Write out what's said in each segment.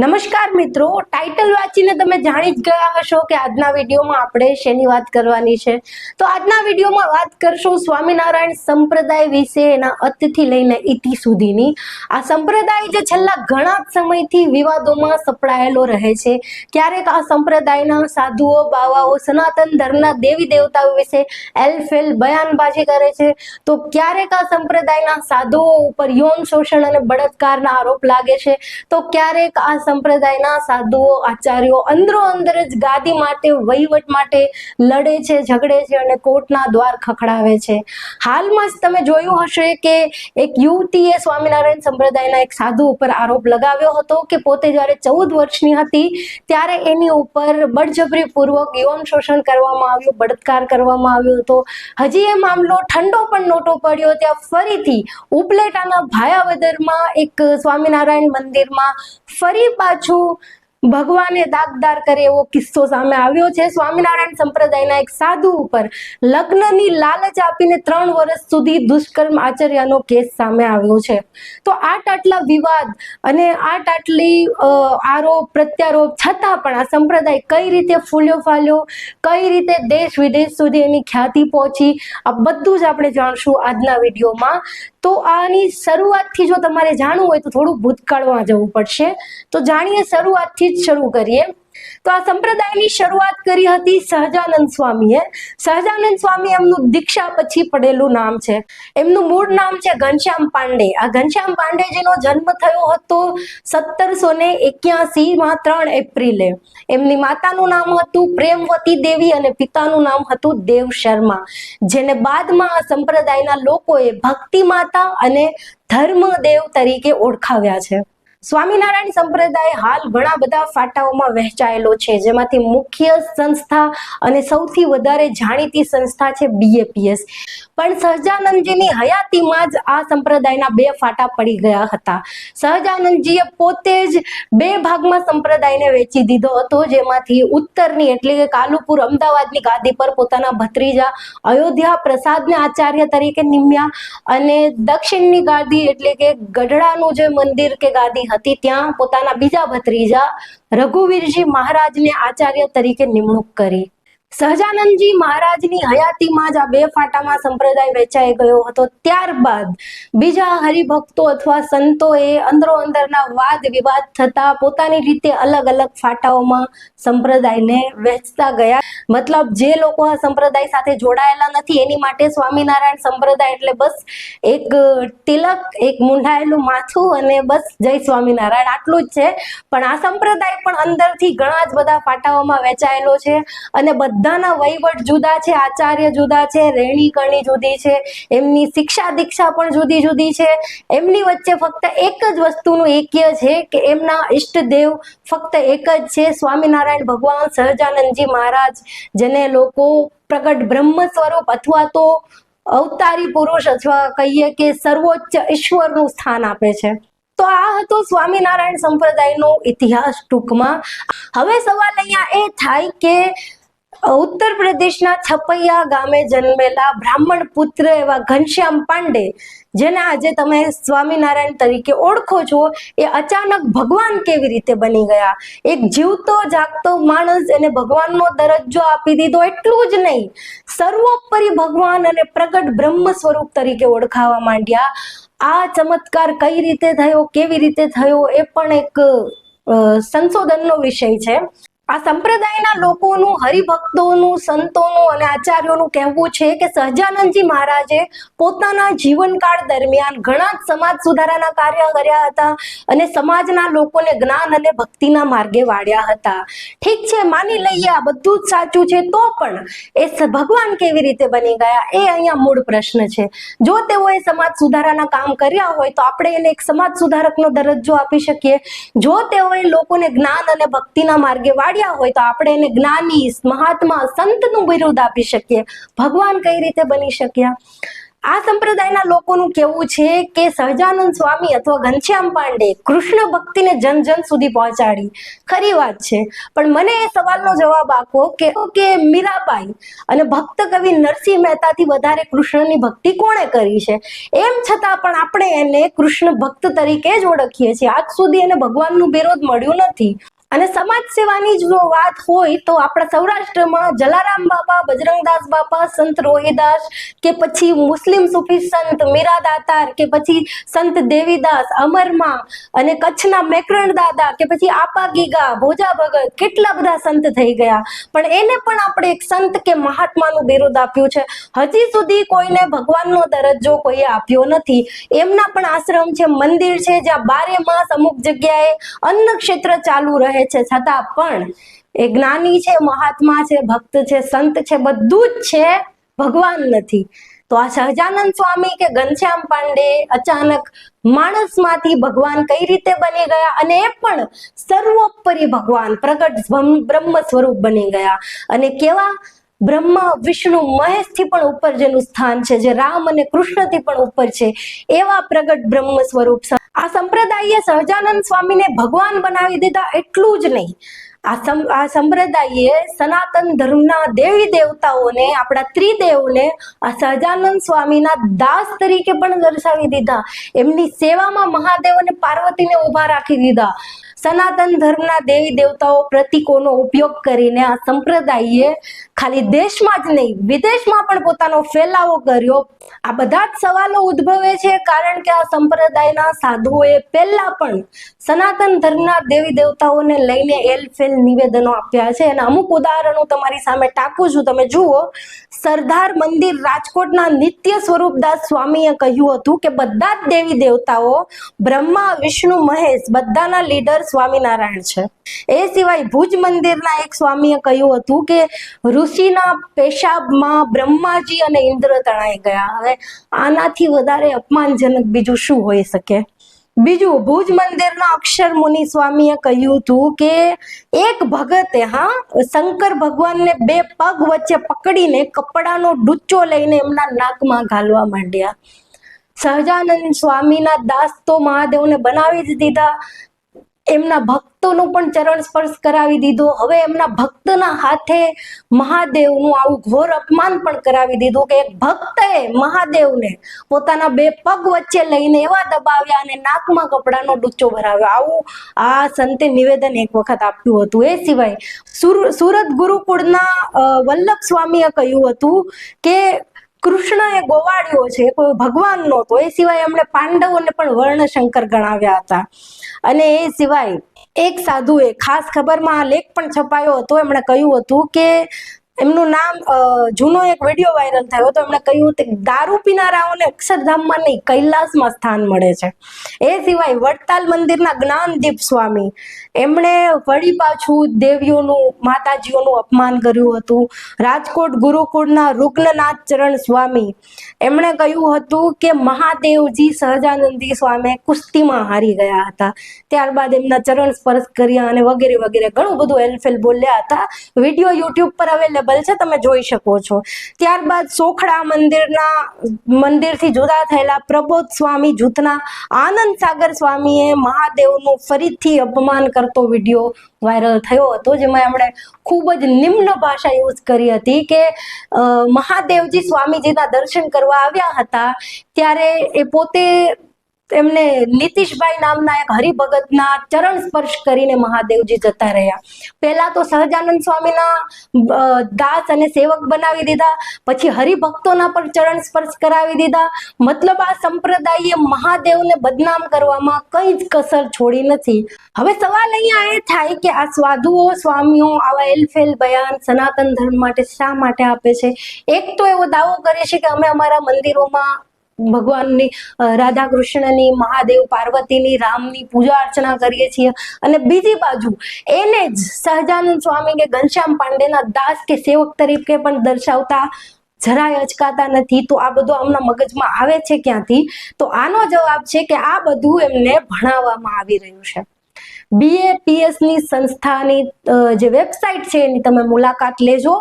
નમસ્કાર મિત્રો, ટાઇટલ વાંચીને તમે જાણી જ ગયા હશો કે આજના વિડીયોમાં આપણે શેની વાત કરવાની છે. તો આજના વિડીયોમાં વાત કરશું સ્વામિનારાયણ સંપ્રદાય વિશે એના અતથી લઈને ઇતિ સુધીની. આ સંપ્રદાય જે છેલ્લા ઘણા સમયથી વિવાદોમાં સપડાયેલો રહે છે. ક્યારેક આ સંપ્રદાયના સાધુઓ, બાવાઓ, સનાતન ધર્મના દેવી દેવતાઓ વિશે એલફેલ બયાનબાજી કરે છે. તો ક્યારેક આ સંપ્રદાયના સાધુઓ ઉપર યૌન શોષણ અને બળાત્કારના આરોપ લાગે છે. તો ક્યારેક આ સંપ્રદાયના સાધુઓ, આચાર્યો અંદરો અંદર જ ગાદી માટે, વહીવટ માટે લડે છે, ઝઘડે છે અને કોર્ટના દ્વાર ખખડાવે છે. હાલમાં જ તમે જોયું હશે કે એક યુવતીએ સ્વામિનારાયણ સંપ્રદાયના એક સાધુ ઉપર આરોપ લગાવ્યો હતો કે પોતે જ્યારે ચૌદ વર્ષની હતી ત્યારે એની ઉપર બળજબરીપૂર્વક યૌન શોષણ કરવામાં આવ્યું, બળાત્કાર કરવામાં આવ્યો હતો. હજી એ મામલો ઠંડો પણ નોટો પડ્યો, ત્યાં ફરીથી ઉપલેટાના ભાયાવદરમાં એક સ્વામિનારાયણ મંદિરમાં ફરી પાછું ભગવાને દાગદાર કરે એવો કિસ્સો સામે આવ્યો છે. સ્વામિનારાયણ સંપ્રદાયના એક સાધુ ઉપર લગ્નની લાલચ આપીને ત્રણ વર્ષ સુધી દુષ્કર્મ આચર્યાનો કેસ સામે આવ્યો છે. તો આટ આટલા વિવાદ અને આટ આટલી આરોપ, પ્રત્યારોપ છતાં પણ આ સંપ્રદાય કઈ રીતે ફૂલ્યો ફાલ્યો, કઈ રીતે દેશ વિદેશ સુધી એની ખ્યાતિ પહોંચી, આ બધું જ આપણે જાણશું આજના વિડીયોમાં. તો આની શરૂઆતથી જો તમારે જાણવું હોય તો થોડું ભૂતકાળમાં જવું પડશે. તો જાણીએ શરૂઆતથી જ શરૂ કરીએ. તો આ સંપ્રદાયની શરૂઆત કરી હતી સહજાનંદ સ્વામીએ. સહજાનંદ સ્વામી એમનું દીક્ષા પછી પડેલું નામ છે. એમનું મૂળ નામ છે ઘનશ્યામ પાંડે. આ ઘનશ્યામ પાંડેજીનો જન્મ થયો હતો સત્તરસો ને માં ત્રણ એપ્રિલે. એમની માતાનું નામ હતું પ્રેમવતી દેવી અને પિતાનું નામ હતું દેવ શર્મા. જેને બાદમાં આ સંપ્રદાયના લોકોએ ભક્તિ માતા અને ધર્મદેવ તરીકે ઓળખાવ્યા છે. સ્વામિનારાયણ સંપ્રદાય હાલ ઘણા બધા ફાટાઓમાં વહેંચાયેલો છે, જેમાંથી મુખ્ય સંસ્થા અને સૌથી વધારે જાણીતી સંસ્થા છે બીએપીએસ પણ સહજાનંદજીની હયાતીમાં જ આ સંપ્રદાયના બે ફાટા પડી ગયા હતા. સહજાનંદજીએ પોતે જ બે ભાગમાં સંપ્રદાયને વેચી દીધો હતો, જેમાંથી ઉત્તરની એટલે કે કાલુપુર અમદાવાદની ગાદી પર પોતાના ભત્રીજા અયોધ્યા પ્રસાદને આચાર્ય તરીકે નિમ્યા અને દક્ષિણની ગાદી એટલે કે ગઢડાનું જે મંદિર કે ગાદી હતી. ત્યાં પોતાના બીજા ભત્રીજા રઘુવીરજી મહારાજને આચાર્ય તરીકે નિમણૂક કરી. સહજાનંદજી મહારાજની હયાતીમાં જ આ બે ફાટામાં સંપ્રદાય વેચાઈ ગયો હતો. ત્યારબાદ બીજા હરિભક્તો અથવા સંતોએ અંદરો અંદરના વાદ વિવાદ થતા પોતાની રીતે અલગ અલગ ફાટાઓમાં સંપ્રદાયને વહેંચતા ગયા. મતલબ જે લોકો આ સંપ્રદાય સાથે જોડાયેલા નથી એની માટે સ્વામિનારાયણ સંપ્રદાય એટલે બસ એક તિલક, એક મૂંઢાયેલું માથું અને બસ જય સ્વામિનારાયણ. આટલું જ છે. પણ આ સંપ્રદાય પણ અંદરથી ઘણા જ બધા ફાટાઓમાં વેચાયેલો છે અને બધાના વહીવટ જુદા છે, આચાર્ય જુદા છે રહેણી કરણી જુદી છે, એમની શિક્ષા દીક્ષા પણ જુદી જુદી છે. એમની વચ્ચે ફક્ત એક જ વસ્તુનું એક્ય છે કે એમના ઇષ્ટદેવ ફક્ત એક જ છે. સ્વામિનારાયણ ભગવાન સહજાનંદજી મહારાજ, જેને લોકો પ્રગટ બ્રહ્મ સ્વરૂપ અથવા તો અવતારી પુરુષ અથવા કહીએ કે સર્વોચ્ચ ઈશ્વરનું સ્થાન આપે છે. તો આ હતો સ્વામિનારાયણ સંપ્રદાયનો ઇતિહાસ ટૂંકમાં. હવે સવાલ અહીંયા એ થાય કે ઉત્તર પ્રદેશના છપૈયા ગામે જન્મેલા બ્રાહ્મણ પુત્ર એવા ઘનશ્યામ પાંડે, જેને આજે તમે સ્વામિનારાયણ તરીકે ઓળખો છો, એ અચાનક ભગવાન કેવી રીતે બની ગયા? એક જીવતો, જાગતો માણસ એને ભગવાનનો દરજ્જો આપી દીધો એટલું જ નહીં, સર્વોપરી ભગવાન અને પ્રગટ બ્રહ્મ સ્વરૂપ તરીકે ઓળખાવા માંડ્યા. આ ચમત્કાર કઈ રીતે થયો, કેવી રીતે થયો, એ પણ એક સંશોધનનો વિષય છે. આ સંપ્રદાયના લોકોનું, હરિભક્તોનું, સંતોનું અને આચાર્યોનું કહેવું છે કે સહજાનંદજી મહારાજે પોતાના જીવનકાળ દરમિયાન ઘણા જ સમાજ સુધારાના કાર્ય કર્યા હતા અને સમાજના લોકોને જ્ઞાન અને ભક્તિના માર્ગે વાળ્યા હતા. ઠીક છે, માની લઈએ આ બધું જ સાચું છે, તો પણ એ ભગવાન કેવી રીતે બની ગયા? એ અહીંયા મૂળ પ્રશ્ન છે. જો તેઓએ સમાજ સુધારાના કામ કર્યા હોય તો આપણે એને એક સમાજ સુધારકનો દરજ્જો આપી શકીએ. જો તેઓએ લોકોને જ્ઞાન અને ભક્તિના માર્ગે વાળ્યા હોય તો આપણે એને જ્ઞાની, મહાત્મા, સંતનું બિરુદ આપી શકીએ. ભગવાન કઈ રીતે બની શક્યા? આ સંપ્રદાયના લોકોનું કેવું છે કે સહજાનંદ સ્વામી અથવા ઘનશ્યામ પાંડે કૃષ્ણ ભક્તિને જન જન સુધી પહોંચાડી. ખરી વાત છે. પણ મને એ સવાલનો જવાબ આપો કે કે મીરાબાઈ અને ભક્ત કવિ નરસિંહ મહેતાથી વધારે કૃષ્ણની ભક્તિ કોણે કરી છે? એમ છતાં પણ આપણે એને કૃષ્ણ ભક્ત તરીકે જ ઓળખીએ છીએ. આજ સુધી એને ભગવાનનું બિરોધ મળ્યું નથી. અને સમાજ સેવાની જો વાત હોય તો આપણા સૌરાષ્ટ્રમાં જલારામ બાપા, બજરંગદાસ બાપા, સંત રોહિદાસ કે પછી મુસ્લિમ સુફી સંત મીરા દાતાર કે પછી સંત દેવીદાસ, અમરમાં અને કચ્છના મેકરણ દાદા કે પછી આપા ગીગા, ભોજા ભગત કેટલા બધા સંત થઈ ગયા. પણ એને પણ આપણે એક સંત કે મહાત્માનું બિરુદ આપ્યું છે. હજી સુધી કોઈને ભગવાનનો દરજ્જો કોઈએ આપ્યો નથી. એમના પણ આશ્રમ છે, મંદિર છે, જ્યાં બારે માસ અમુક જગ્યાએ અન્ન ક્ષેત્ર ચાલુ રહે છે છતાં પણ એ જ્ઞાની છે, મહાત્મા છે, ભક્ત છે, સંત છે, બધું જ છે, ભગવાન નથી. તો આ સહજાનંદ સ્વામી કે ઘનશ્યામ પાંડે અચાનક માણસમાંથી ભગવાન કઈ રીતે બની ગયા અને એ પણ સર્વોપરી ભગવાન, પ્રગટ બ્રહ્મ સ્વરૂપ બની ગયા. અને કેવા બ્રહ્મ, વિષ્ણુ, મહેશથી પણ ઉપર જેનું સ્થાન છે, જે રામ અને કૃષ્ણથી પણ ઉપર છે, એવા પ્રગટ બ્રહ્મ સ્વરૂપ આ સંપ્રદાયે સહજાનંદ સ્વામીને ભગવાન બનાવી દીધા એટલું જ નહીં. આ સમ સંપ્રદાયે સનાતન ધર્મના દેવી દેવતાઓને, આપણા ત્રિદેવને આ સહજાનંદ સ્વામીના દાસ તરીકે પણ દર્શાવી દીધા. એમની સેવામાં મહાદેવ અને પાર્વતીને ઊભા રાખી દીધા. સનાતન ધર્મના દેવી દેવતાઓ પ્રતીકોનો ઉપયોગ કરીને આ સંપ્રદાયે ખાલી દેશમાં જ નહીં, વિદેશમાં પણ પોતાનો ફેલાવો કર્યો. આ બધા જ સવાલો ઉદ્ભવે છે કારણ કે આ સંપ્રદાયના સાધુઓએ પહેલા પણ સનાતન ધર્મના દેવી દેવતાઓને લઈને એલફેલ નિવેદનો આપ્યા છે અને અમુક ઉદાહરણો તમારી સામે ટાંકું છું. તમે જુઓ, સરદાર મંદિર રાજકોટના નિત્ય સ્વરૂપદાસ સ્વામીએ કહ્યું હતું કે બધા જ દેવી દેવતાઓ બ્રહ્મા, વિષ્ણુ, મહેશ બધાના લીડર સ્વામિનારાયણ છે. એ સિવાય ભુજ મંદિરના એક સ્વામીએ કહ્યું હતું કે ઋષિના પેશાબમાં બ્રહ્માજી અને ઇન્દ્ર તણાઈ ગયા. હવે આનાથી વધારે અપમાનજનક બીજું શું હોઈ શકે? બીજું ભુજ મંદિરના અક્ષર મુનિ સ્વામીએ કહ્યું હતું કે એક ભગતે, હા, શંકર ભગવાનને બે પગ વચ્ચે પકડીને કપડાનો ડૂચો લઈને એમના નાકમાં ઘાલવા માંડ્યા. સહજાનંદ સ્વામીના દાસ તો મહાદેવને બનાવી જ દીધા. એમના ભક્તોનું પણ ચરણ સ્પર્શ કરાવી દીધો. હવે એમના ભક્તના હાથે મહાદેવનું આવું ઘોર અપમાન પણ કરાવી દીધું કે એક ભક્તએ મહાદેવને પોતાના બે પગ વચ્ચે લઈને એવા દબાવ્યા અને નાકમાં કપડાનો ડૂચો ભરાવ્યો. આવું આ સંતે નિવેદન એક વખત આપ્યું હતું. એ સિવાય સુર- સુરત ગુરુકુળના વલ્લભ સ્વામીએ કહ્યું હતું કે કૃષ્ણ એ ગોવાળ્યો છે, કોઈ ભગવાન નહોતો. એ સિવાય એમણે પાંડવોને પણ વર્ણશંકર ગણાવ્યા હતા. અને એ સિવાય એક સાધુએ, ખાસ ખબરમાં આ લેખ પણ છપાયો હતો, એમણે કહ્યું હતું કે એમનું નામ જૂનો એક વીડિયો વાયરલ થયો હતો, એમણે કહ્યું કે દારૂ પીનારાઓને અક્ષરધામમાં નહીં, કૈલાસમાં સ્થાન મળે છે. એ સિવાય વડતાલ મંદિરના જ્ઞાનદીપ સ્વામી એમણે વળી પાછું દેવીઓનું, માતાજીઓનું અપમાન કર્યું હતું. રાજકોટ ગુરુકુળના રુગ્નનાથ ચરણ સ્વામી. એમણે કહ્યું હતું કે મહાદેવજી સહજાનંદી સ્વામી કુસ્તીમાં હારી ગયા હતા. ત્યારબાદ એમના ચરણ સ્પર્શ કર્યા અને વગેરે વગેરે ઘણું બધું એલફેલ બોલ્યા હતા. વીડિયો યુટ્યુબ પર અવેલેબલ છે, તમે જોઈ શકો છો. ત્યારબાદ સોખડા મંદિરના, મંદિરથી જુદા થયેલા પ્રબોધ સ્વામી જૂથના આનંદ સાગર સ્વામીએ મહાદેવનું ફરીથી અપમાન કરતો વીડિયો વાયરલ થયો હતો, જેમાં એમણે ખૂબ જ નિમ્ન ભાષા યુઝ કરી હતી કે મહાદેવજી સ્વામીજીના દર્શન કરવા આવ્યા હતા. ત્યારે એ પોતે એમને નીતિશભાઈ નામના એક હરિભગતના ચરણ સ્પર્શ કરીને મહાદેવજી જતા રહ્યા. પહેલા તો સહજાનંદ સ્વામીના દાસ અને સેવક બનાવી દીધા, પછી હરિભક્તોના પર ચરણ સ્પર્શ કરાવી દીધા. મતલબ આ સંપ્રદાયે મહાદેવને બદનામ કરવામાં કઈ જ કસર છોડી નથી. હવે સવાલ અહીંયા એ થાય કે આ સાધુઓ સ્વામીઓ આવા એલફેલ બયાન સનાતન ધર્મ માટે શા માટે આપે છે? એક તો એવો દાવો કરે છે કે અમે અમારા મંદિરોમાં ભગવાનની રાધા કૃષ્ણની મહાદેવ પાર્વતીની, રામની પૂજા અર્ચના કરીએ છીએ. અને બીજી બાજુ, એને જ સહજાનંદ સ્વામી કે ઘનશ્યામ પાંડેના દાસ કે સેવક તરીકે પણ દર્શાવતા જરાય અચકાતા નથી. તો આ બધું આમના મગજમાં આવે છે ક્યાંથી? તો આનો જવાબ છે કે આ બધું એમને ભણાવવામાં આવી રહ્યું છે. બીએપીએસની સંસ્થાની જે વેબસાઇટ છે એની તમે મુલાકાત લેજો.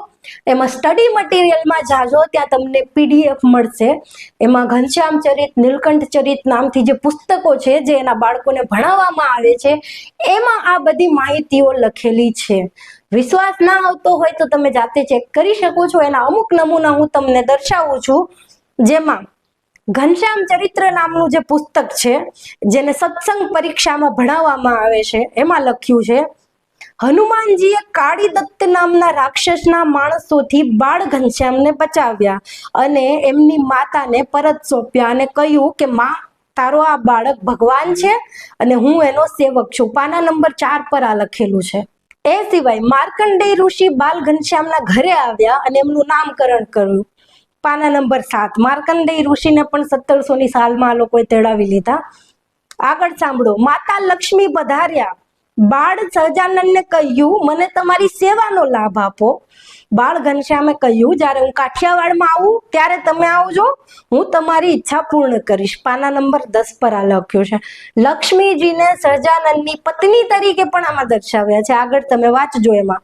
એમાં સ્ટડી મટીરિયલમાં જાજો ત્યાં તમને પીડીએફ મળશે. એમાં ઘનશ્યામ ચરિત, નીલકંઠ ચરિત નામથી જે પુસ્તકો છે, જે એના બાળકોને ભણાવવામાં આવે છે, એમાં આ બધી માહિતીઓ લખેલી છે. વિશ્વાસ ના આવતો હોય તો તમે જાતે ચેક કરી શકો છો. એના અમુક નમૂના હું તમને દર્શાવું છું. જેમાં ઘનશ્યામ ચરિત્ર નામનું જે પુસ્તક છે, જેને સત્સંગ પરીક્ષામાં ભણાવવામાં આવે છે, એમાં લખ્યું છે હનુમાનજીએ કાળી દત્ત નામના રાક્ષસના માણસોથી બાળ ઘનશ્યામને બચાવ્યા અને એમની માતાને પરત સોંપ્યા અને કહ્યું કે, માં, તારો આ બાળક ભગવાન છે અને હું એનો સેવક છું. પાના નંબર ચાર પર આ લખેલું છે. એ સિવાય માર્કંડેય ઋષિ બાલ ઘનશ્યામના ઘરે આવ્યા અને એમનું નામકરણ કર્યું. પાના નંબર સાત, માર્કંડેય ઋષિને પણ સત્તરસો ની સાલમાં આ લોકોએ તેડાવી લીધા. આગળ સાંભળો, માતા લક્ષ્મી પધાર્યા. બાળ સહજાનંદને કહ્યું, મને તમારી સેવાનો લાભ આપો. બાળ ઘનશ્યામે કહ્યું, જ્યારે હું કાઠિયાવાડમાં આવું, ત્યારે તમે આવજો. હું તમારી ઈચ્છા પૂર્ણ કરીશ. પાના નંબર દસ પર આ લખ્યું છે. લક્ષ્મીજીને સહજાનંદની પત્ની તરીકે પણ આમાં દર્શાવ્યા છે. આગળ તમે વાંચજો એમાં.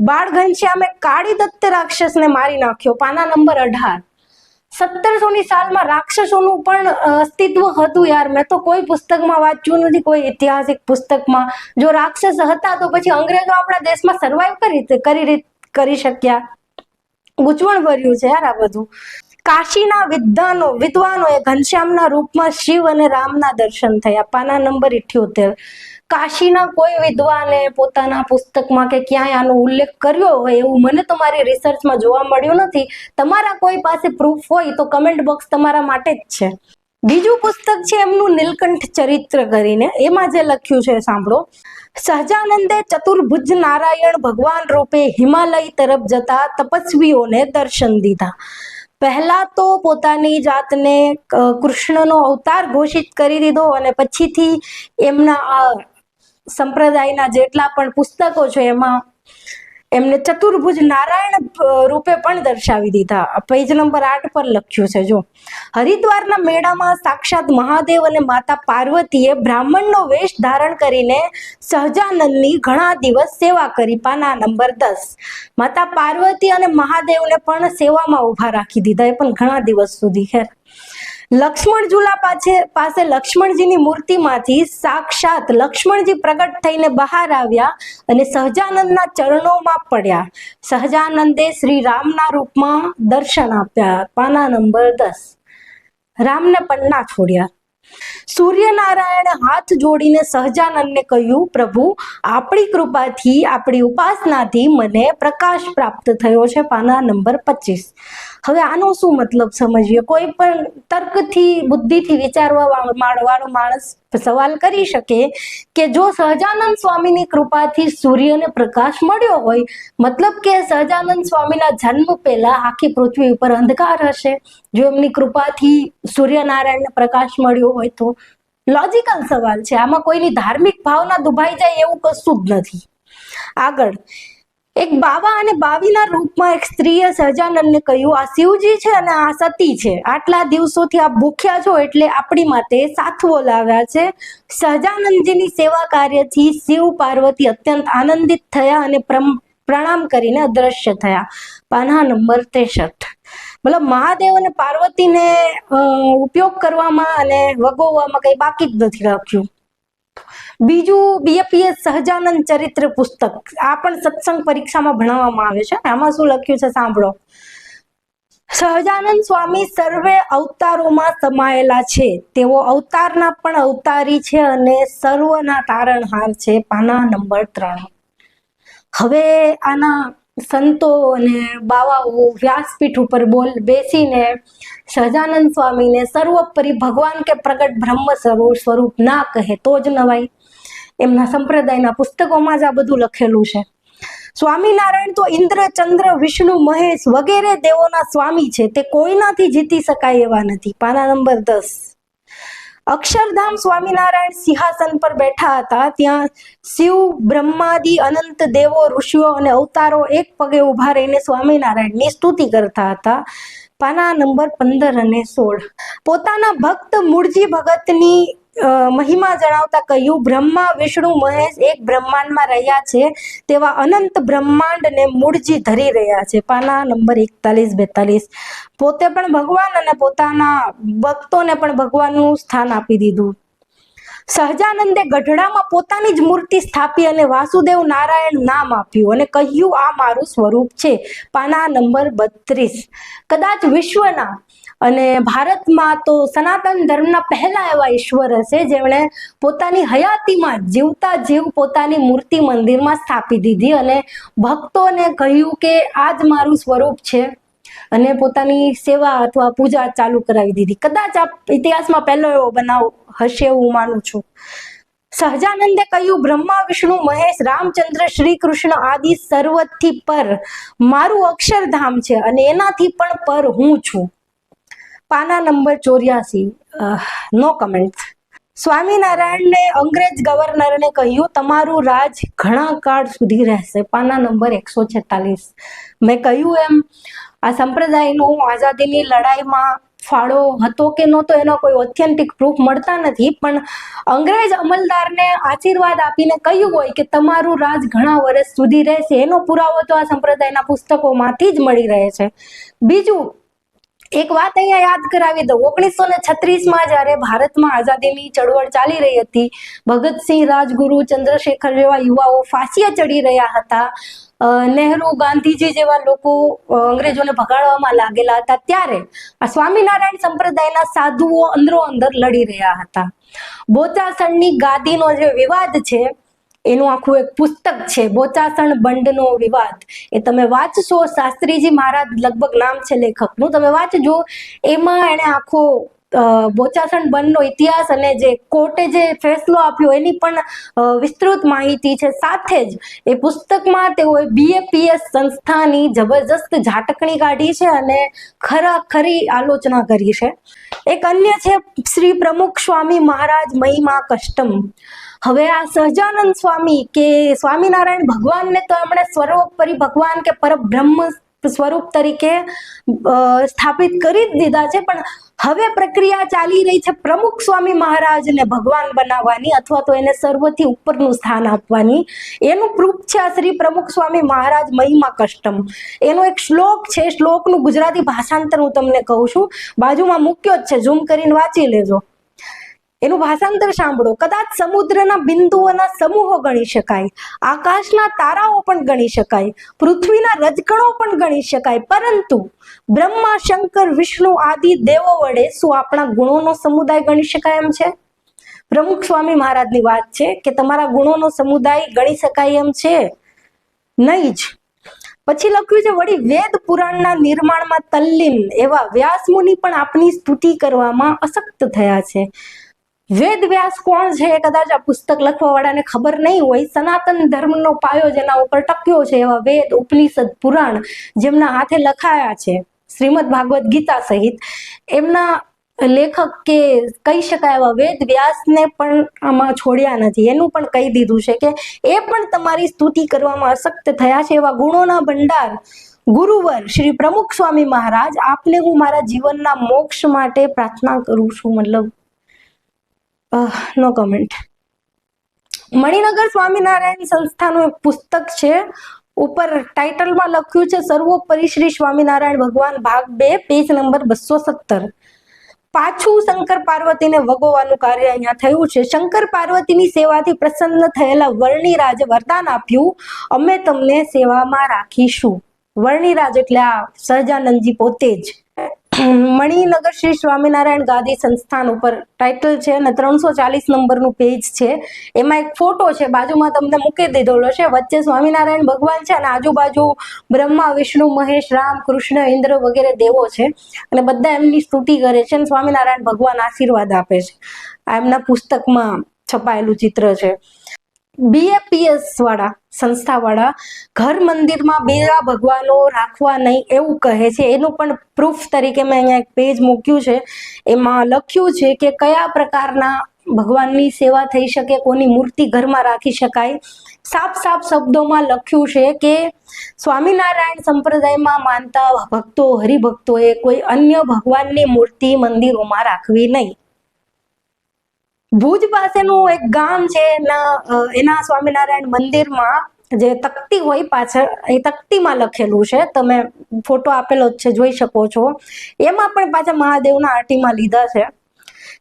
બાળ ઘનશ્યામે કાળી દત્ત રાક્ષસને મારી નાખ્યો. પાના નંબર અઢાર. સત્તરસો ની સાલમાં રાક્ષસોનું પણ અસ્તિત્વ હતું યાર. મેં તો કોઈ પુસ્તકમાં વાંચ્યું નથી, કોઈ ઐતિહાસિક પુસ્તકમાં. જો રાક્ષસ હતા તો પછી અંગ્રેજો આપણા દેશમાં સર્વાઈવ કરી કરી કરી શક્યા. ગૂંચવણ ભર્યું છે યાર આ બધું. કાશીના વિદ્વાનો, વિદ્વાનોએ ઘનશ્યામના રૂપમાં શિવ અને રામના દર્શન થયા. પાના નંબર ઇઠ્યોતેર. કાશીના કોઈ વિદ્વાને પોતાના પુસ્તકમાં કે ક્યાંય આનો ઉલ્લેખ કર્યો હોય એવું મને તો મારી રિસર્ચમાં જોવા મળ્યું નથી. તમારા કોઈ પાસે પ્રૂફ હોય તો કમેન્ટ બોક્સ તમારા માટે જ છે. બીજું પુસ્તક છે એમનું નીલકંઠ ચરિત્ર કરીને. એમાં જે લખ્યું છે, સાંભળો. સહજાનંદે ચતુર્ભુજ નારાયણ ભગવાન રૂપે હિમાલય તરફ જતા તપસ્વીઓને દર્શન દીધા. પહેલા તો પોતાની જાતને કૃષ્ણનો અવતાર ઘોષિત કરી દીધો અને પછીથી એમના આ સંપ્રદાયના જેટલા પણ પુસ્તકો છે એમાં એમને ચતુર્ભુજ નારાયણ રૂપે પણ દર્શાવી દીધા. પેજ નંબર આઠ પર લખ્યું છે, જો. હરિદ્વારના મેળામાં સાક્ષાત મહાદેવ અને માતા પાર્વતીએ બ્રાહ્મણનો વેશ ધારણ કરીને સહજાનંદની ઘણા દિવસ સેવા કરી, પાના નંબર દસ. માતા પાર્વતી અને મહાદેવને પણ સેવામાં ઊભા રાખી દીધા, એ પણ ઘણા દિવસ સુધી, ખેર. લક્ષ્મણ ઝૂલા પાસે પાસે લક્ષ્મણજીની મૂર્તિમાંથી સાક્ષાત લક્ષ્મણજી પ્રગટ થઈને બહાર આવ્યા અને સહજાનંદના ચરણોમાં પડ્યા. સહજાનંદે શ્રી રામના રૂપમાં દર્શન આપ્યા. પાના નંબર દસ. રામને પણ ના છોડ્યા. સૂર્યનારાયણે હાથ જોડીને સહજાનંદને કહ્યું, પ્રભુ, આપણી કૃપાથી, આપણી ઉપાસનાથી મને પ્રકાશ પ્રાપ્ત થયો છે. પાના નંબર પચીસ. હવે આનો શું મતલબ સમજીએ? કોઈ પણ તર્કથી, બુદ્ધિથી વિચારવા વાળો માણસ સવાલ કરી શકે કે જો સહજાનંદ સ્વામીની કૃપાથી સૂર્યને પ્રકાશ મળ્યો હોય, મતલબ કે સહજાનંદ સ્વામીના જન્મ પહેલા આખી પૃથ્વી ઉપર અંધકાર હશે. જો એમની કૃપાથી સૂર્યનારાયણને પ્રકાશ મળ્યો હોય તો લોજિકલ સવાલ છે. આમાં કોઈની ધાર્મિક ભાવના દુભાઈ જાય એવું કશું જ નથી. આગળ એક બાવા અને બાવીના રૂપમાં એક સ્ત્રીએ સહજાનંદને કહ્યું, આ શિવજી છે અને આ સતી છે. આટલા દિવસોથી આપ ભૂખ્યા છો એટલે આપણી માટે સાથવો લાવ્યા છે. સહજાનંદજીની સેવા કાર્યથી શિવ પાર્વતી અત્યંત આનંદિત થયા અને પ્રણામ કરીને અદ્રશ્ય થયા. પાના નંબર ત્રેસઠ. મતલબ મહાદેવ અને પાર્વતીને ઉપયોગ કરવામાં અને વગોવવામાં કઈ બાકી જ નથી રાખ્યું. બીજું બીએપીએસ સહજાનંદ ચરિત્ર પુસ્તક. આ પણ સત્સંગ પરીક્ષામાં ભણાવવામાં આવે છે. આમાં શું લખ્યું છે સાંભળો. સહજાનંદ સ્વામી સર્વે અવતારોમાં સમાયેલા છે. તેઓ અવતારના પણ અવતારી છે અને સર્વના તારણહાર છે. પાના નંબર ત્રણ. હવે આના સંતો અને બાવાઓ વ્યાસપીઠ ઉપર બોલ બેસીને સહજાનંદ સ્વામીને સર્વોપરી ભગવાન કે પ્રગટ બ્રહ્મ સ્વરૂપ સ્વરૂપ ના કહે તો જ નવાય. એમના સંપ્રદાયના પુસ્તકોમાં જ આ બધું લખેલું છે. સ્વામિનારાયણ તો ઇન્દ્ર, ચંદ્ર, વિષ્ણુ, મહેશ વગેરે દેવોના સ્વામી છે. તે કોઈનાથી જીતી શકાય એવા નથી. પાના નંબર દસ. અક્ષરધામ સ્વામિનારાયણ સિંહાસન પર બેઠા હતા. ત્યાં શિવ, બ્રહ્માદિ, અનંત દેવો, ઋષિઓ અને અવતારો એક પગે ઊભા રહીને સ્વામિનારાયણની સ્તુતિ કરતા હતા. પાના નંબર પંદર અને સોળ. પોતાના ભક્ત મૂળજી ભગતની મહિમા જણાવતા કહ્યું, બ્રહ્મા, વિષ્ણુ, મહેશ એક બ્રહ્માંડમાં રહ્યા છે. તેવા અનંત બ્રહ્માંડને મૂળજી ધરી રહ્યા છે. પાના નંબર એકતાલીસ, બેતાલીસ. પોતે પણ ભગવાન અને પોતાના ભક્તોને પણ ભગવાનનું સ્થાન આપી દીધું. સહજાનંદે ગઢડામાં પોતાની જ મૂર્તિ સ્થાપી અને વાસુદેવ નારાયણ નામ આપ્યું અને કહ્યું, આ મારું સ્વરૂપ છે. પાના નંબર બત્રીસ. કદાચ વિશ્વના અને ભારતમાં તો સનાતન ધર્મના પહેલા એવા ઈશ્વર હશે જેમણે પોતાની હયાતીમાં જીવતા જીવ પોતાની મૂર્તિ મંદિરમાં સ્થાપી દીધી અને ભક્તોને કહ્યું કે આ જ મારું સ્વરૂપ છે અને પોતાની સેવા અથવા પૂજા ચાલુ કરાવી દીધી. કદાચ આ ઇતિહાસમાં પહેલો એવો બનાવ હશે એવું માનું છું. સહજાનંદે કહ્યું, બ્રહ્મા, વિષ્ણુ, મહેશ, રામચંદ્ર શ્રી કૃષ્ણ આદિ સર્વથી પર મારું અક્ષરધામ છે અને એનાથી પણ પર હું છું. પાના નંબર ચોર્યાસી નો કમેન્ટ સ્વામિનારાયણને અંગ્રેજ ગવર્નરને કહ્યું, તમારું રાજ ઘણા કાળ સુધી રહેશે. પાના નંબર એકસો છેતાલીસ. મેં કહ્યું એમ, આ સંપ્રદાયનો આઝાદીની લડાઈમાં ફાળો હતો કે નહોતો, એનો કોઈ ઓથેન્ટિક પ્રૂફ મળતા નથી. પણ અંગ્રેજ અમલદારને આશીર્વાદ આપીને કહ્યું હોય કે તમારું રાજ ઘણા વર્ષ સુધી રહેશે. એનો પુરાવો તો આ સંપ્રદાયના પુસ્તકોમાંથી જ મળી રહે છે. બીજું એક વાત અહીંયા યાદ કરાવી દઉં. ઓગણીસો ને છત્રીસમાં જ્યારે ભારતમાં આઝાદીની ચળવળ ચાલી રહી હતી, ભગતસિંહ રાજગુરુ ચંદ્રશેખર જેવા યુવાઓ ફાંસીએ ચડી રહ્યા હતા. નહેરુ ગાંધીજી જેવા લોકો અંગ્રેજોને ભગાડવામાં લાગેલા હતા. ત્યારે આ સ્વામિનારાયણ સંપ્રદાયના સાધુઓ અંદરો અંદર લડી રહ્યા હતા. બોચાસણની ગાદીનો જે વિવાદ છે એનું આખું એક પુસ્તક છે, બોચાસણ બંડનો વિવાદ. એ તમે વાંચશો, શાસ્ત્રીજી મહારાજ લગભગ નામ છે લેખકનું તમે વાંચજો. એમાં એણે આખો બોચાસણ બંધનો ઇતિહાસ અને જે કોર્ટે જે ફેસલો આપ્યો, એની પણ વિસ્તૃત માહિતી છે. સાથે જ એ પુસ્તકમાં તેઓએ બીએપીએસ સંસ્થાની જબરજસ્ત ઝાટકણી કાઢી છે અને ખરાખરી આલોચના કરી છે. એક અન્ય છે, શ્રી પ્રમુખ સ્વામી મહારાજ મહિમા કષ્ટમ. હવે આ સહજાનંદ સ્વામી કે સ્વામિનારાયણ ભગવાનને તો એમણે સર્વોપરી ભગવાન કે પરબ્રહ્મ સ્વરૂપ તરીકે સ્થાપિત કરી જ દીધા છે. પણ હવે પ્રક્રિયા ચાલી રહી છે પ્રમુખ સ્વામી મહારાજને ભગવાન બનાવવાની અથવા તો એને સર્વથી ઉપરનું સ્થાન આપવાની. એનું પ્રૂફ છે આ શ્રી પ્રમુખ સ્વામી મહારાજ મહિમા કષ્ટમ. એનો એક શ્લોક છે, શ્લોકનું ગુજરાતી ભાષાંતર હું તમને કહું છું. બાજુમાં મૂક્યો જ છે, ઝૂમ કરીને વાંચી લેજો. એનું ભાષાંતર સાંભળો. કદાચ સમુદ્રના બિંદુઓના સમૂહો ગણી શકાય, આકાશના તારાઓ પણ ગણી શકાય, પૃથ્વીના રજકણો પણ ગણી શકાય. પરંતુ બ્રહ્મા, શંકર, વિષ્ણુ આદિ દેવો વડે શું આપણા ગુણોનો સમુદાય ગણી શકાય એમ છે? પ્રમુખ સ્વામી મહારાજની વાત છે કે તમારા ગુણોનો સમુદાય ગણી શકાય એમ છે? નહીં જ. પછી લખ્યું છે, વળી વેદ પુરાણના નિર્માણમાં તલ્લીન એવા વ્યાસ મુનિ પણ આપની સ્તુતિ કરવામાં અશક્ત થયા છે. વેદ વ્યાસ કોણ છે કદાચ આ પુસ્તક લખવા વાળાને ખબર નહીં હોય. સનાતન ધર્મનો પાયો જેના ઉપર ટક્યો છે એવા વેદ, ઉપનિષદ, પુરાણ જેમના હાથે લખાયા છે શ્રીમદ ભાગવત ગીતા સહિત. એમના લેખક કે કહી શકાય એવા વેદ વ્યાસને પણ આમાં છોડ્યા નથી. એનું પણ કહી દીધું છે કે એ પણ તમારી સ્તુતિ કરવામાં અશક્ત થયા છે એવા ગુણોના ભંડાર. ગુરુવર શ્રી પ્રમુખ સ્વામી મહારાજ, આપને હું મારા જીવનના મોક્ષ માટે પ્રાર્થના કરું છું. મતલબ નો કમેન્ટ મણિનગર સ્વામિનારાયણ સંસ્થાનું એક પુસ્તક છે. ઉપર ટાઇટલમાં લખ્યું છે, સર્વોપરી શ્રી સ્વામિનારાયણ ભગવાન ભાગ બે, પેજ નંબર બસો સત્તર. પાછું શંકર પાર્વતીને વગોવાનું કાર્ય અહીંયા થયું છે. શંકર પાર્વતીની સેવાથી પ્રસન્ન થયેલા વર્ણિરાજે વરદાન આપ્યું. અમે તમને સેવામાં રાખીશું. વર્ણિરાજ એટલે આ સહજાનંદજી પોતે જ. મણિનગર શ્રી સ્વામિનારાયણ ગાદી સંસ્થાન ઉપર ટાઇટલ છે અને ત્રણસો ચાલીસ નંબરનું પેજ છે. એમાં એક ફોટો છે, બાજુમાં તમને મૂકી દીધેલો છે. વચ્ચે સ્વામિનારાયણ ભગવાન છે અને આજુબાજુ બ્રહ્મા, વિષ્ણુ, મહેશ, રામ, કૃષ્ણ, ઇન્દ્ર વગેરે દેવો છે અને બધા એમની સ્તુતિ કરે છે અને સ્વામિનારાયણ ભગવાન આશીર્વાદ આપે છે. આ એમના પુસ્તકમાં છપાયેલું ચિત્ર છે. બીએપીએસ વાળા સંસ્થા વાળા ઘર મંદિરમાં બીજા ભગવાનો રાખવા નહીં એવું કહે છે. એનું પણ પ્રૂફ તરીકે મેં અહીંયા એક પેજ મૂક્યું છે. એમાં લખ્યું છે કે કયા પ્રકારના ભગવાનની સેવા થઈ શકે, કોની મૂર્તિ ઘરમાં રાખી શકાય. સાફ સાફ શબ્દોમાં લખ્યું છે કે સ્વામિનારાયણ સંપ્રદાયમાં માનતા ભક્તો, હરિભક્તોએ કોઈ અન્ય ભગવાનની મૂર્તિ મંદિરોમાં રાખવી નહીં. ભુજ પાસેનું એક ગામ છે એના એના સ્વામિનારાયણ મંદિરમાં જે તકતી હોય પાછળ એ તકતીમાં લખેલું છે. તમે ફોટો આપેલો જ છે જોઈ શકો છો. એમાં પણ પાછા મહાદેવના આટીમાં લીધા છે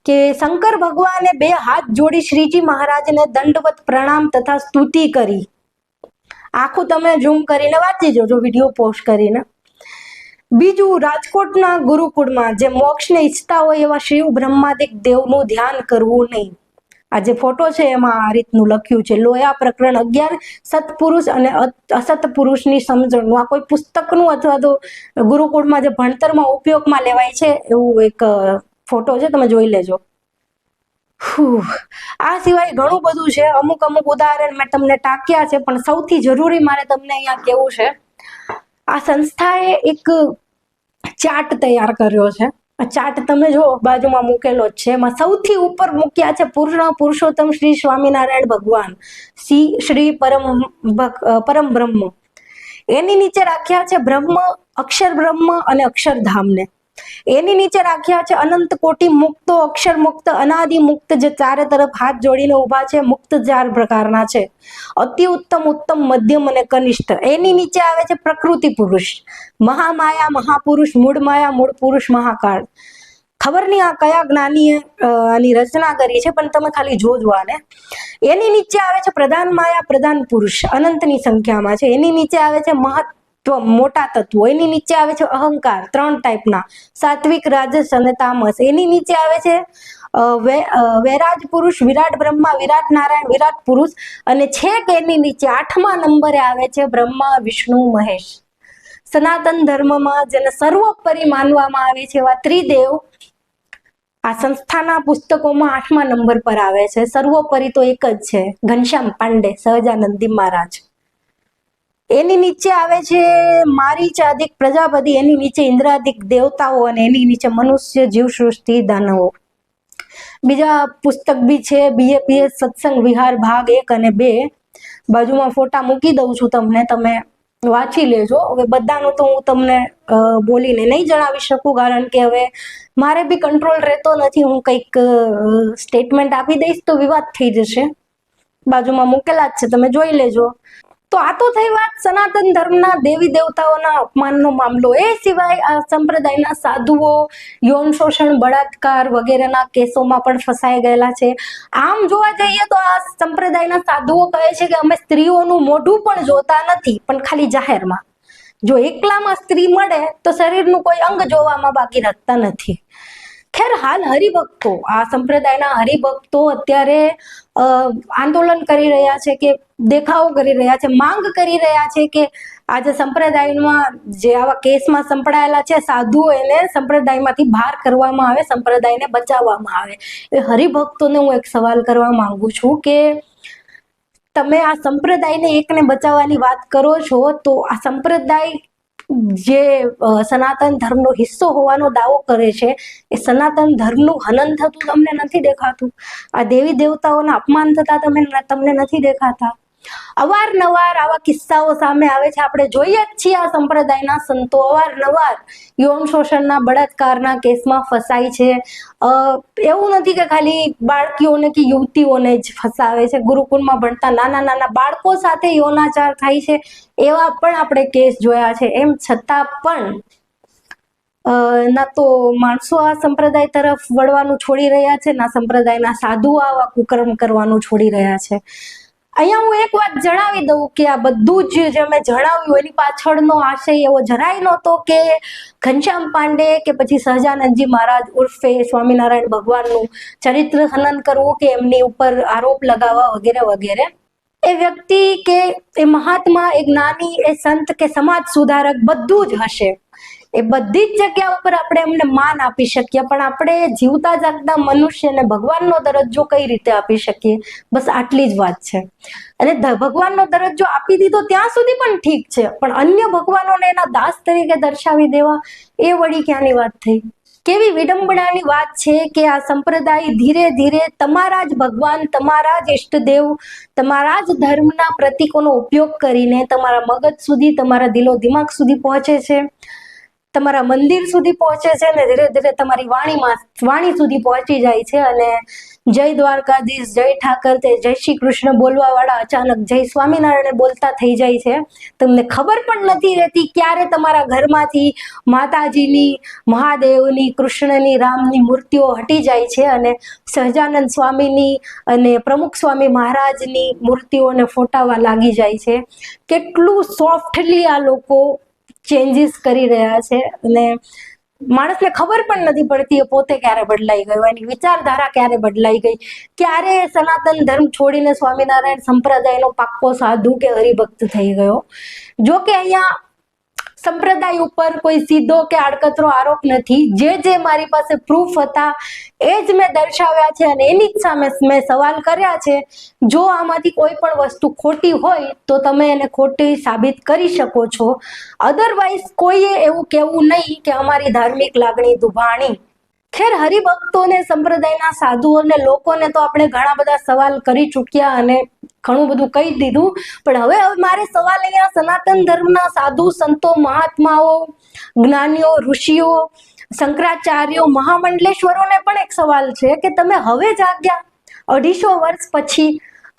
કે શંકર ભગવાને બે હાથ જોડી શ્રીજી મહારાજને દંડવત પ્રણામ તથા સ્તુતિ કરી. આખું તમે ઝૂમ કરીને વાંચી જોજો વીડિયો પોસ્ટ કરીને. બીજું રાજકોટના ગુરુકુળમાં જે મોક્ષને ઈચ્છતા હોય એવા શિવ બ્રહ્માદિક દેવનું ધ્યાન કરવું નહીં. આ જે ફોટો છે એમાં આ રીતનું લખ્યું છે, લોયા પ્રકરણ અગિયાર, સત્પુરુષ અને અસત પુરુષની સમજણનું. આ કોઈ પુસ્તકનું અથવા તો ગુરુકુળમાં જે ભણતરમાં ઉપયોગમાં લેવાય છે એવું એક ફોટો છે, તમે જોઈ લેજો. આ સિવાય ઘણું બધું છે. અમુક અમુક ઉદાહરણ મેં તમને ટાંક્યા છે, પણ સૌથી જરૂરી મારે તમને અહીંયા કેવું છે. આ સંસ્થાએ એક ચાર્ટ તૈયાર કર્યો છે. ચાટ તમે જો બાજુમાં મૂકેલો જ છે. એમાં સૌથી ઉપર મૂક્યા છે પૂર્ણ પુરુષોત્તમ શ્રી સ્વામિનારાયણ ભગવાન. શ્રી શ્રી પરમ પરમ બ્રહ્મ. એની નીચે રાખ્યા છે બ્રહ્મ, અક્ષર બ્રહ્મ અને અક્ષરધામને. એની નીચે રાખ્યા છે અનંત કોટી મુક્તો, અક્ષર મુક્ત, અનાદિ મુક્ત, જે ચારે તરફ હાથ જોડીને ઊભા છે, મુક્ત ચાર પ્રકારના છે. અતિ ઉત્તમ ઉત્તમ, મધ્યમ અને કનિષ્ઠ. એની નીચે આવે છે પ્રકૃતિ પુરુષ. મહામાયા, મહાપુરુષ, મૂળ માયા, મૂળ પુરુષ, મહાકાળ. ખબર નહીં આ કયા જ્ઞાનીએ આની રચના કરી છે, પણ તમે ખાલી જોજો આને. એની નીચે આવે છે પ્રધાન માયા, પ્રધાન પુરુષ. અનંતની સંખ્યામાં છે. એની નીચે આવે છે મહત્વ મોટા તત્વો. એની નીચે આવે છે અહંકાર, ત્રણ ટાઈપના. સાત્વિક, રાજસ અને તામસ. એની નીચે આવે છે વૈરાજ પુરુષ, વિરાટ બ્રહ્મા, વિરાટ નારાયણ, વિરાટ પુરુષ. અને છેક એની નીચે આઠમા નંબરે આવે છે બ્રહ્મા, વિષ્ણુ, મહેશ. સનાતન ધર્મમાં જેને સર્વોપરી માનવામાં આવે છે એવા ત્રિદેવ આ સંસ્થાના પુસ્તકોમાં આઠમા નંબર પર આવે છે. સર્વોપરી તો એક જ છે. ઘનશ્યામ પાંડે, સહજાનંદી મહારાજ. એની નીચે આવે છે મારીચાદિક પ્રજાપતિ, એની નીચે ઇન્દ્રાદિક દેવતાઓ અને એની નીચે મનુષ્ય જીવ સૃષ્ટિ દાનવો. બીજા પુસ્તક બી છે બીએપીએસ સત્સંગ, વિહાર, ભાગ એક અને બે. બાજુમાં ફોટા મૂકી દઉં છું તમને, તમે વાંચી લેજો. હવે બધાનું તો હું તમને બોલીને નહીં જણાવી શકું, કારણ કે હવે મારે બી કંટ્રોલ રહેતો નથી. હું કંઈક સ્ટેટમેન્ટ આપી દઈશ તો વિવાદ થઈ જશે. બાજુમાં મૂકેલા જ છે, તમે જોઈ લેજો. તો આ તો થઈ વાત સનાતન ધર્મના દેવી દેવતાઓના અપમાનનો મામલો. એ સિવાય આ સંપ્રદાયના સાધુઓ, યૌન શોષણ, બળાત્કાર વગેરેના કેસોમાં પણ ફસાઈ ગયેલા છે. આમ જોવા જઈએ તો આ સંપ્રદાયના સાધુઓ કહે છે કે અમે સ્ત્રીઓનું મોઢું પણ જોતા નથી, પણ ખાલી જાહેરમાં. જો એકલામાં સ્ત્રી મળે તો શરીરનું કોઈ અંગ જોવામાં બાકી રાખતા નથી. ખેર હાલ હરિભક્તો, આ સંપ્રદાયના હરિભક્તો અત્યારે આંદોલન કરી રહ્યા છે કે દેખાવો કરી રહ્યા છે, માંગ કરી રહ્યા છે કે આજે સંપ્રદાયમાં જે આવા કેસમાં સંપડાયેલા છે, સાધુઓ એને સંપ્રદાયમાંથી બહાર કરવામાં આવે, સંપ્રદાયને બચાવવામાં આવે. એ હરિભક્તોને હું એક સવાલ કરવા માંગુ છું કે તમે આ સંપ્રદાયને એકને બચાવવાની વાત કરો છો, તો આ સંપ્રદાય જે સનાતન ધર્મનો હિસ્સો હોવાનો દાવો કરે છે, એ સનાતન ધર્મનું હનન થતું તમને નથી દેખાતું? આ દેવી દેવતાઓના અપમાન થતા તમે તમને નથી દેખાતા? અવારનવાર આવા કિસ્સાઓ સામે આવે છે. આપણે જોઈએ જ છીએ આ સંપ્રદાયના સંતો અવારનવાર યૌન શોષણના બળાત્કારના કેસમાં ફસાય છે. એવું નથી કે ખાલી બાળકીઓને કે યુવતીઓને જ ફસાવે છે. ગુરુકુળમાં ભણતા નાના નાના બાળકો સાથે યૌનાચાર થાય છે. એવા પણ આપણે કેસ જોયા છે. એમ છતાં પણ ના તો માણસો આ સંપ્રદાય તરફ વળવાનું છોડી રહ્યા છે, ના સંપ્રદાયના સાધુઓ આવા કુકર્મ કરવાનું છોડી રહ્યા છે. અહીંયા હું એક વાત જણાવી દઉં કે આ બધું જ મેં જણાવ્યું, એની પાછળનો આશય એવો જરાય નહોતો કે ઘનશ્યામ પાંડે કે પછી સહજાનંદજી મહારાજ ઉર્ફે સ્વામિનારાયણ ભગવાનનું ચરિત્ર હનન કરવું કે એમની ઉપર આરોપ લગાવવા વગેરે વગેરે. એ વ્યક્તિ કે એ મહાત્મા, એ જ્ઞાની, એ સંત કે સમાજ સુધારક બધું જ હશે. એ બધી જ જગ્યા ઉપર આપણે એમને માન આપી શકીએ. પણ આપણે જીવતા જાગતા મનુષ્યને ભગવાનનો દરજ્જો કઈ રીતે આપી શકીએ? બસ આટલી જ વાત છે. અને ભગવાનનો દરજ્જો આપી દીધો ત્યાં સુધી પણ ઠીક છે. પણ અન્ય ભગવાનોને એના દાસ તરીકે દર્શાવી દેવા, એ વળી ક્યાંની વાત થઈ? કેવી વિડંબણાની વાત છે કે આ સંપ્રદાય ધીરે ધીરે તમારા જ ભગવાન, તમારા જ ઈષ્ટદેવ, તમારા જ ધર્મના પ્રતીકોનો ઉપયોગ કરીને તમારા મગજ સુધી, તમારા દિલો દિમાગ સુધી પહોંચે છે. તમારા મંદિર સુધી પહોંચે છે ને ધીરે ધીરે તમારી વાણીમાં, વાણી સુધી પહોંચી જાય છે અને જય દ્વારકાધીશ, જય ઠાકર તે જય શ્રી કૃષ્ણ બોલવા વાળા અચાનક જય સ્વામિનારાયણ બોલતા થઈ જાય છે. તમને ખબર પણ નથી રહેતી ક્યારે તમારા ઘરમાંથી માતાજીની, મહાદેવની, કૃષ્ણની, રામની મૂર્તિઓ હટી જાય છે અને સહજાનંદ સ્વામીની અને પ્રમુખ સ્વામી મહારાજની મૂર્તિઓને ફોટાવા લાગી જાય છે. કેટલું સોફ્ટલી આ લોકો ચેન્જીસ કરી રહ્યા છે અને માણસને ખબર પણ નથી પડતી એ પોતે ક્યારે બદલાઈ ગયો, એની વિચારધારા ક્યારે બદલાઈ ગઈ, ક્યારે સનાતન ધર્મ છોડીને સ્વામિનારાયણ સંપ્રદાયનો પાક્કો સાધુ કે હરિભક્ત થઈ ગયો. જો કે અહીંયા સંપ્રદાય ઉપર કોઈ સીધો કે આડકતરો આરોપ નથી. જે જે મારી પાસે પ્રૂફ હતા, એ જ મેં દર્શાવ્યા છે અને એની જ સામે મેં સવાલ કર્યા છે. જો આમાંથી કોઈ પણ વસ્તુ ખોટી હોય, તો તમે એને ખોટી સાબિત કરી શકો છો. અધરવાઇઝ કોઈએ એવું કહેવું નહીં કે અમારી ધાર્મિક લાગણી દુભાણી. ખેર હરિભક્તોને, સંપ્રદાયના સાધુઓને, લોકોને તો આપણે ઘણા બધા સવાલ કરી ચૂક્યા અને ઘણું બધું કહી દીધું. પણ હવે હવે મારે સવાલ અહીંયા સનાતન ધર્મના સાધુ સંતો, મહાત્માઓ, જ્ઞાનીઓ, ઋષિઓ, શંકરાચાર્યો, મહામંડલેશ્વરોને પણ એક સવાલ છે કે તમે હવે જાગ્યા અઢીસો વર્ષ પછી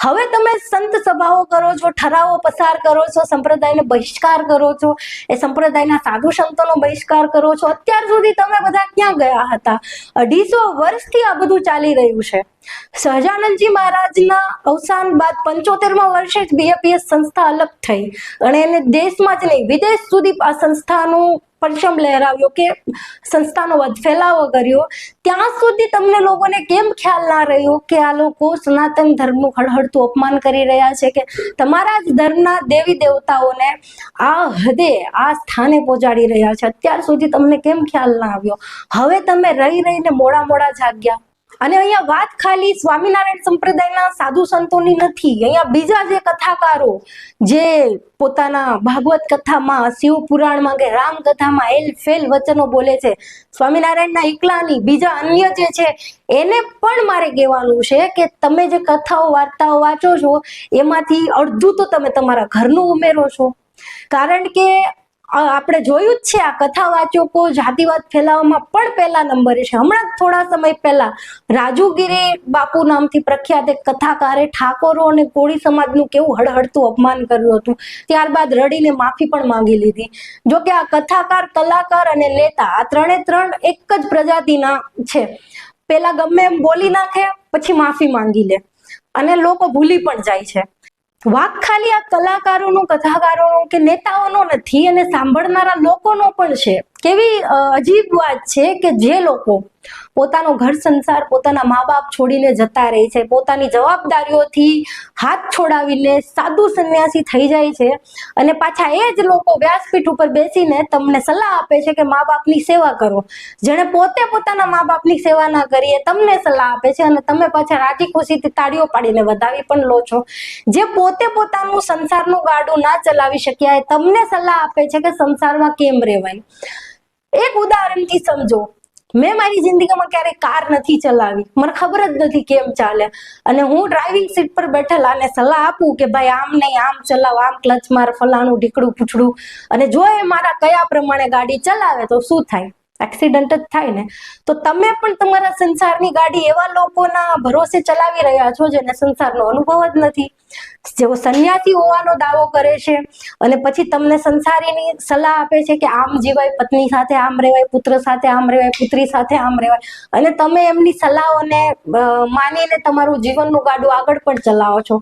હવે તમે સંત સભાઓ કરો છો, ઠરાવો, પસાર કરો છો, સંપ્રદાયનો બહિષ્કાર કરો છો, એ સંપ્રદાયના સાધુ સંતોનો બહિષ્કાર કરો છો, અત્યાર સુધી તમે બધા ક્યાં ગયા હતા? અઢીસો વર્ષથી આ બધું ચાલી રહ્યું છે. સહજાનંદજી મહારાજના અવસાન બાદ પંચોતેરમાં વર્ષે જ બીએપીએસ સંસ્થા અલગ થઈ. અને એને દેશમાં જ નહીં, વિદેશ સુધી આ સંસ્થાનું પરચમ લહેરાવ્યો કે સંસ્થાનો ફેલાવો કર્યો, ત્યાં સુધી તમને લોકોને કેમ ખ્યાલ ના રહ્યો કે આ લોકો સનાતન ધર્મનું હળહળતું અપમાન કરી રહ્યા છે કે તમારા જ ધર્મના દેવી દેવતાઓને આ હદે, આ સ્થાને પહોંચાડી રહ્યા છે? અત્યાર સુધી તમને કેમ ખ્યાલ ના આવ્યો? હવે તમે રહી રહીને મોડા મોડા જાગ્યા. અને અહીંયા વાત ખાલી સ્વામિનારાયણ સંપ્રદાયના સાધુ સંતોની નથી. અહીંયા બીજા જે કથાકારો જે પોતાના ભાગવત કથામાં, શિવ પુરાણમાં કે રામ કથામાં એલ ફેલ વચનો બોલે છે, સ્વામિનારાયણના એકલાની બીજા અન્ય જે છે, એને પણ મારે કહેવાનું છે કે તમે જે કથાઓ, વાર્તાઓ વાંચો છો, એમાંથી અડધું તો તમે તમારા ઘરનું ઉમેરો છો. કારણ કે આપણે જોયું જ છે, આ કથા વાચકો જાતિવાદ ફેલાવવામાં પણ પહેલા નંબરે છે. હમણાં થોડા સમય પહેલા રાજુગીરી બાપુ નામથી પ્રખ્યાત એક કથાકારે ઠાકોરો અને કોળી સમાજનું કેવું હળહળતું અપમાન કર્યું હતું. ત્યારબાદ રડીને માફી પણ માંગી લીધી. જો કે આ કથાકાર, કલાકાર અને નેતા આ ત્રણે ત્રણ એક જ પ્રજાતિના છે. પેલા ગમે એમ બોલી નાખે, પછી માફી માંગી લે. અને લોકો ભૂલી પણ જાય છે. વાક ખાલી આ કલાકારોનો કથાકારોનો કે નેતાઓનો નથી અને સાંભળનારા લોકોનો પણ છે. કેવી અજીબ વાત છે કે જે લોકો પોતાનો ઘર સંસાર પોતાના મા બાપ છોડીને જતા રહે છે, પોતાની જવાબદારીઓથી હાથ છોડાવીને સાદુ સંન્યાસી થઈ જાય છે અને પાછા એ જ લોકો વ્યાસપીઠ ઉપર બેસીને તમને સલાહ આપે છે કે મા બાપની સેવા કરો. જેણે પોતે પોતાના મા બાપની સેવા ના કરીએ તમને સલાહ આપે છે અને તમે પાછા રાજી ખુશીથી તાળીઓ પાડીને વધાવી પણ લો છો. જે પોતે પોતાનું સંસારનું ગાડું ના ચલાવી શક્યા એ તમને સલાહ આપે છે કે સંસારમાં કેમ રહેવાય એક ઉદાહરણથી સમજો. મેં મારી જિંદગીમાં ક્યારેય કાર નથી ચલાવી. મને ખબર જ નથી કેમ ચાલે. અને હું ડ્રાઇવિંગ સીટ પર બેઠેલા અને સલાહ આપું કે ભાઈ આમ નહીં, આમ ચલાવ, આમ ક્લચ માર, ફલાણું, ઢીકડું, પૂછડું. અને જો એ મારા કયા પ્રમાણે ગાડી ચલાવે તો શું થાય? એક્સિડન્ટ જ થાય ને, તો તમે પણ તમારા સંસારની ગાડી એવા લોકોના ભરોસે ચલાવી રહ્યા છો જેને સંસારનો અનુભવ જ નથી. જેઓ સંન્યાસી હોવાનો દાવો કરે છે અને પછી તમને સંસારીની સલાહ આપે છે કે આમ જીવાય પત્ની સાથે, આમ રહેવાય પુત્ર સાથે, આમ રહેવાય પુત્રી સાથે, આમ રહેવાય અને તમે એમની સલાહોને માનીને તમારું જીવનનું ગાડું આગળ પણ ચલાવો છો.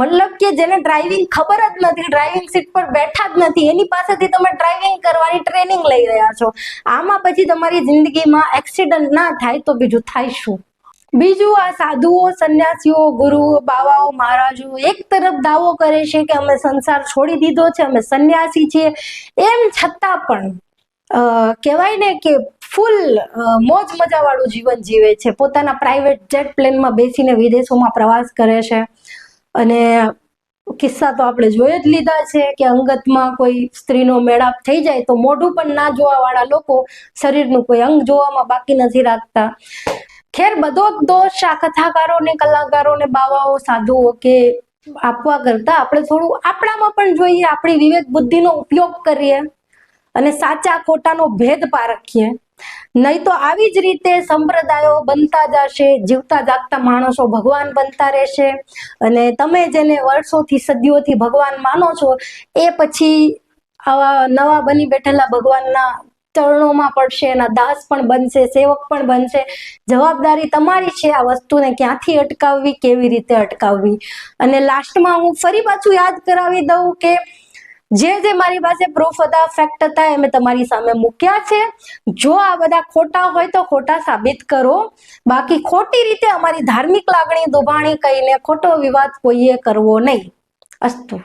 મતલબ કે જેને ડ્રાઇવિંગ ખબર જ નથી ડ્રાઇવિંગ સીટ પર બેઠા જ નથી, એની પાસેથી તમે ડ્રાઇવિંગ કરવાની ટ્રેનિંગ લઈ રહ્યા છો. આમાં પછી તમારી જિંદગીમાં એક્સિડન્ટ ના થાય તો બીજું થાય શું? બીજું આ સાધુઓ, સંન્યાસીઓ ગુરુઓ બાવાઓ, મહારાજો એક તરફ દાવો કરે છે કે અમે સંસાર છોડી દીધો છે, અમે સંન્યાસી છીએ. એમ છતાં પણ કહેવાય ને કે ફૂલ મોજ મજા વાળું જીવન જીવે છે. પોતાના પ્રાઇવેટ જેટ પ્લેનમાં બેસીને વિદેશોમાં પ્રવાસ કરે છે. અને કિસ્સા તો આપણે જોઈ જ લીધા છે કે અંગતમાં કોઈ સ્ત્રીનો મેળાપ થઈ જાય તો મોઢું પણ ના જોવા વાળા લોકો શરીરનું કોઈ અંગ જોવામાં બાકી નથી રાખતા. ખેર બધો દોષ આ કથાકારોને, કલાકારોને, બાવાઓ, સાધુઓ કે આપવા કરતા આપણે થોડું આપણામાં પણ જોઈએ, આપણી વિવેક બુદ્ધિનો ઉપયોગ કરીએ અને સાચા ખોટાનો ભેદ પારખીએ. નહીં તો આવી જ રીતે સંપ્રદાયો બનતા જશે, જીવતા જાગતા માણસો ભગવાન બનતા રહેશે. અને તમે જેને વર્ષોથી સદીઓથી ભગવાન માનો છો, એ પછી આવા નવા બની બેઠેલા ભગવાનના ચરણોમાં પડશે, એના દાસ પણ બનશે, સેવક પણ બનશે. જવાબદારી તમારી છે આ વસ્તુને ક્યાંથી અટકાવવી, કેવી રીતે અટકાવવી? અને લાસ્ટમાં હું ફરી પાછું યાદ કરાવી દઉં કે જે જે મારી પાસે પ્રૂફ હતા ફેક્ટ હતા, એ મેં તમારી સામે મૂક્યા છે. જો આ બધા ખોટા હોય તો ખોટા સાબિત કરો. બાકી ખોટી રીતે અમારી ધાર્મિક લાગણી દુભાણી કહીને ખોટો વિવાદ કોઈએ કરવો નહીં. અસ્તુ.